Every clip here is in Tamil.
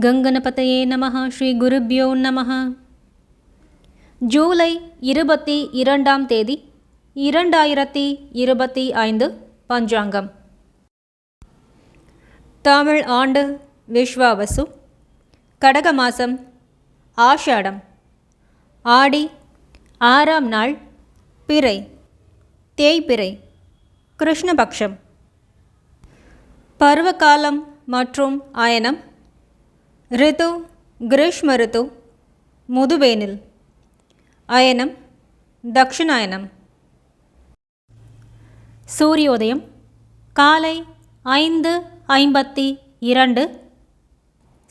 கங்கனபதையே நமக ஸ்ரீ குருப்யோ நமः ஜூலை இருபத்தி இரண்டாம் தேதி இரண்டாயிரத்தி இருபத்தி ஐந்து பஞ்சாங்கம். தமிழ் ஆண்டு விஸ்வாவசு கடக மாசம் ஆஷாடம். ஆடி ஆறாம் நாள் பிறை தேய்பிறை கிருஷ்ணபக்ஷம். பருவகாலம் மற்றும் அயனம் ரிது கிரீஷ்ம ரித்து முதுவேனில் அயனம் தக்ஷிணாயனம். சூரியோதயம் காலை ஐந்து ஐம்பத்தி இரண்டு.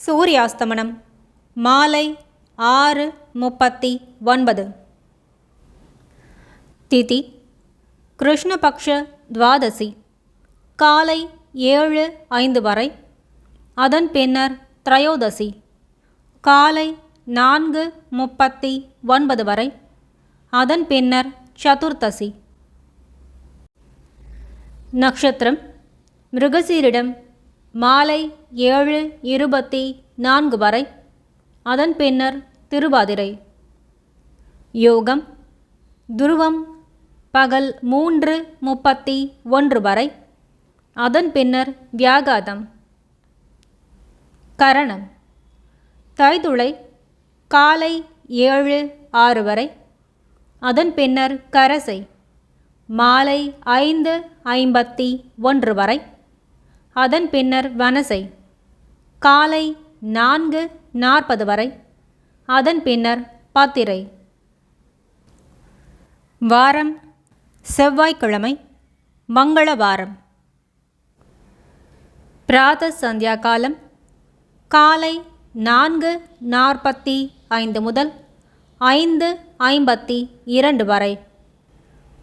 சூரியாஸ்தமனம் மாலை ஆறு முப்பத்தி ஒன்பது. திதி கிருஷ்ணபக்ஷ துவாதசி காலை ஏழு ஐந்து வரை. அதன் பின்னர் திரையோதசி காலை நான்கு முப்பத்தி ஒன்பது வரை. அதன் பின்னர் சதுர்த்தசி நட்சத்திரம் மிருகசீரிடம் மாலை ஏழு இருபத்தி நான்கு வரை. அதன் பின்னர் திருவாதிரை. யோகம் துருவம் பகல் மூன்று முப்பத்தி ஒன்று வரை. அதன் பின்னர் வியாகாதம். கரணம். தைதுளை காலை ஏழு ஆறு வரை. அதன் பின்னர் கரசை மாலை ஐந்து ஐம்பத்தி ஒன்று வரை. அதன் பின்னர் வனசை காலை நான்கு நாற்பது வரை. அதன் பின்னர் பாத்திரை. வாரம் செவ்வாய்க்கிழமை மங்கள வாரம். பிராத சந்தியா காலம் காலை நான்கு நாற்பத்தி ஐந்து முதல் ஐந்து ஐம்பத்தி இரண்டு வரை.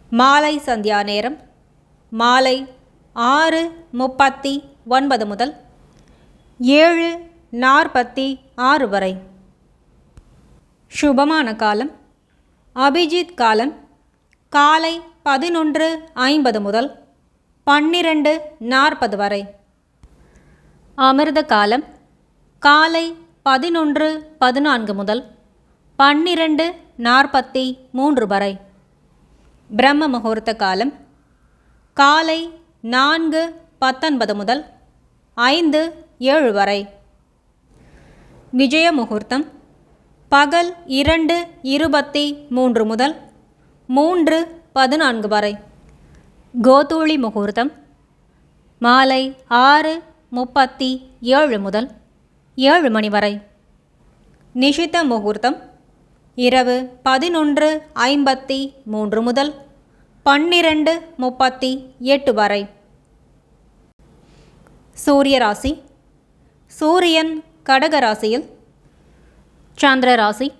மாலை சந்தியா நேரம். மாலை ஆறு முப்பத்தி ஒன்பது முதல் ஏழு நாற்பத்தி ஆறு வரை. சுபமான காலம். அபிஜித் காலம். காலை பதினொன்று ஐம்பது முதல் பன்னிரண்டு நாற்பது வரை. அமிர்த காலம். காலை பதினொன்று பதினான்கு முதல் பன்னிரண்டு நாற்பத்தி மூன்று வரை. பிரம்ம முகூர்த்த காலம் காலை நான்கு பத்தொன்பது முதல் ஐந்து ஏழு வரை. விஜய முகூர்த்தம் பகல் இரண்டு இருபத்தி மூன்று முதல் மூன்று பதினான்கு வரை. கோதூளி முகூர்த்தம் மாலை ஆறு முப்பத்தி ஏழு முதல் ஏழு மணி வரை. நிஷித்த முகூர்த்தம் இரவு பதினொன்று ஐம்பத்தி மூன்று முதல் பன்னிரண்டு முப்பத்தி எட்டு வரை. சூரிய ராசி சூரியன் கடக ராசியில் சந்திர ராசி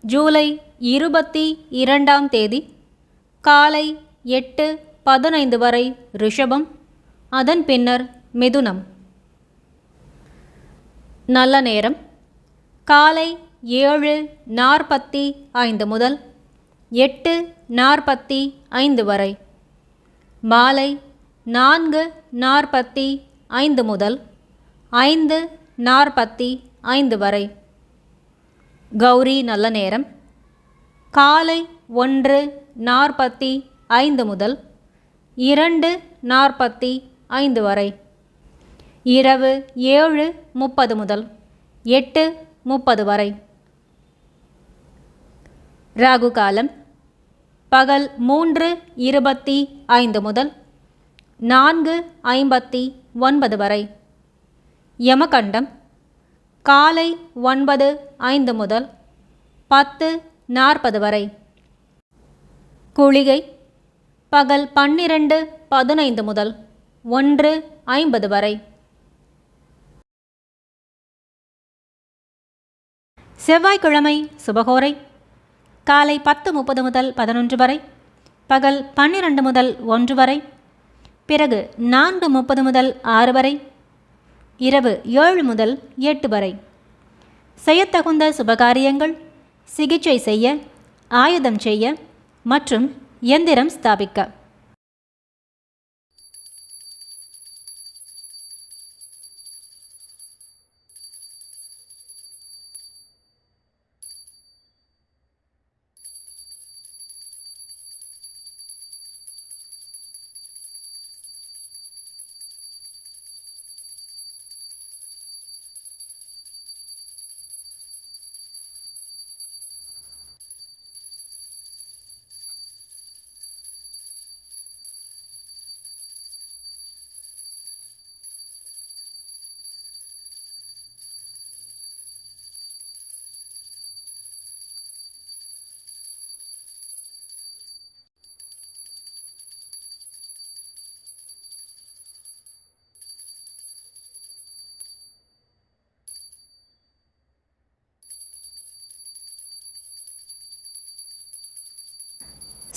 ஜூலை இருபத்தி இரண்டாம் தேதி காலை எட்டு பதினைந்து வரை ரிஷபம் அதன் பின்னர் மிதுனம். நல்ல நேரம். காலை ஏழு நாற்பத்தி ஐந்து முதல் எட்டு நாற்பத்தி ஐந்து வரை. மாலை நான்கு நாற்பத்தி ஐந்து முதல் ஐந்து நாற்பத்தி ஐந்து வரை. கௌரி நல்ல நேரம். காலை ஒன்று நாற்பத்தி ஐந்து முதல் இரண்டு நாற்பத்தி ஐந்து வரை. இரவு ஏழு முப்பது முதல் எட்டு முப்பது வரை. ராகு காலம் பகல் மூன்று இருபத்தி ஐந்து முதல் நான்கு ஐம்பத்தி ஒன்பது வரை. யமகண்டம் காலை ஒன்பது ஐந்து முதல் பத்து நாற்பது வரை. குளிகை பகல் பன்னிரண்டு பதினைந்து முதல் ஒன்று ஐம்பது வரை. செவ்வாய்க்கிழமை சுபகோரை. காலை பத்து முப்பது முதல் பதினொன்று வரை. பகல் பன்னிரண்டு முதல் ஒன்று வரை. பிறகு நான்கு முப்பது முதல் ஆறு வரை. இரவு ஏழு முதல் எட்டு வரை. செய்யத்தகுந்த சுபகாரியங்கள் சிகிச்சை செய்ய ஆயுதம் செய்ய மற்றும் எந்திரம் ஸ்தாபிக்க.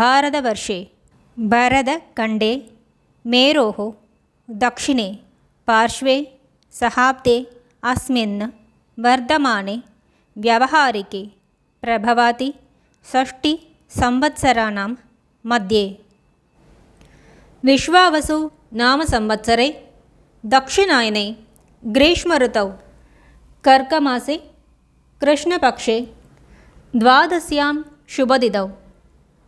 भारतवर्षे भरतखण्डे मेरोः दक्षिणे पार्श्वे सहाब्दे अस्मिन् वर्धमाने व्यावहारिके प्रभवति षष्टिसंवत्सराणां मध्ये विश्वावसु नामसंवत्सरे दक्षिणायने ग्रीष्मऋतौ कर्कमासे कृष्णपक्षे द्वादश्यां शुभदिदौ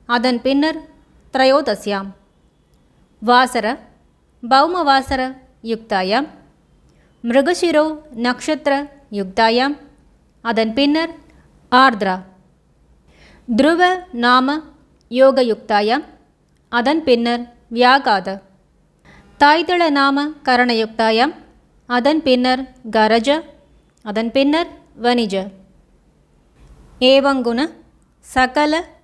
அதன் பின்னர் திரையோதசியாம். வாசர பௌம வாசர யுக்தாயாம். மிருகசிரோ நக்ஷத்திர யுக்தாயாம். அதன் பின்னர் ஆர்திரா. துருவ நாம யோகயுக்தாயாம் அதன் பின்னர் வியாகாத. தாய்தள நாம கரணயுக்தாயாம் அதன் பின்னர் கரஜ. அதன் பின்னர் வணிஜ. ஏவங்குண சகல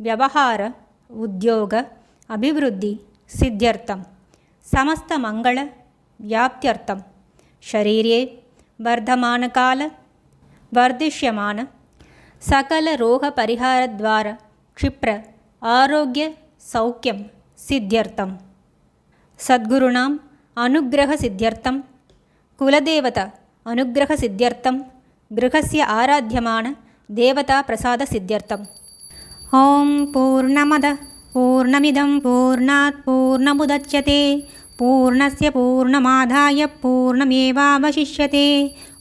ವ್ಯವಹಾರ ಉದ್ಯೋಗ ಅಭಿವೃದ್ಧಿ ಸಿದ್ಧ್ಯರ್ಥಂ ಸಮಸ್ತ ಮಂಗಳ ವ್ಯಾಪ್ತ್ಯರ್ಥಂ ಶರೀರೇ ವರ್ಧಮಾನಕಾಲ ವರ್ಧಿಷ್ಯಮಾನ ಸಕಲ ರೋಗ ಪರಿಹಾರದ್ವಾರ ಕ್ಷಿಪ್ರ ಆರೋಗ್ಯ ಸೌಖ್ಯಂ ಸಿದ್ಧ್ಯರ್ಥಂ ಸದ್ಗುರುಣಾಂ ಅನುಗ್ರಹ ಸಿದ್ಧ್ಯರ್ಥಂ ಕುಲದೇವತ ಅನುಗ್ರಹ ಸಿದ್ಧ್ಯರ್ಥಂ ಗೃಹಸ್ಯ ಆರಾಧ್ಯಮಾನ ದೇವತಾ ಪ್ರಸಾದ ಸಿದ್ಧ್ಯರ್ಥಂ ॐ पूर्णमदः पूर्णमिदं पूर्णात् पूर्णमुदच्यते। पूर्णस्य पूर्णमादाय पूर्णमेवावशिष्यते।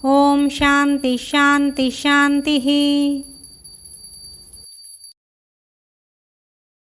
ॐ शान्तिः शान्तिः शान्तिः।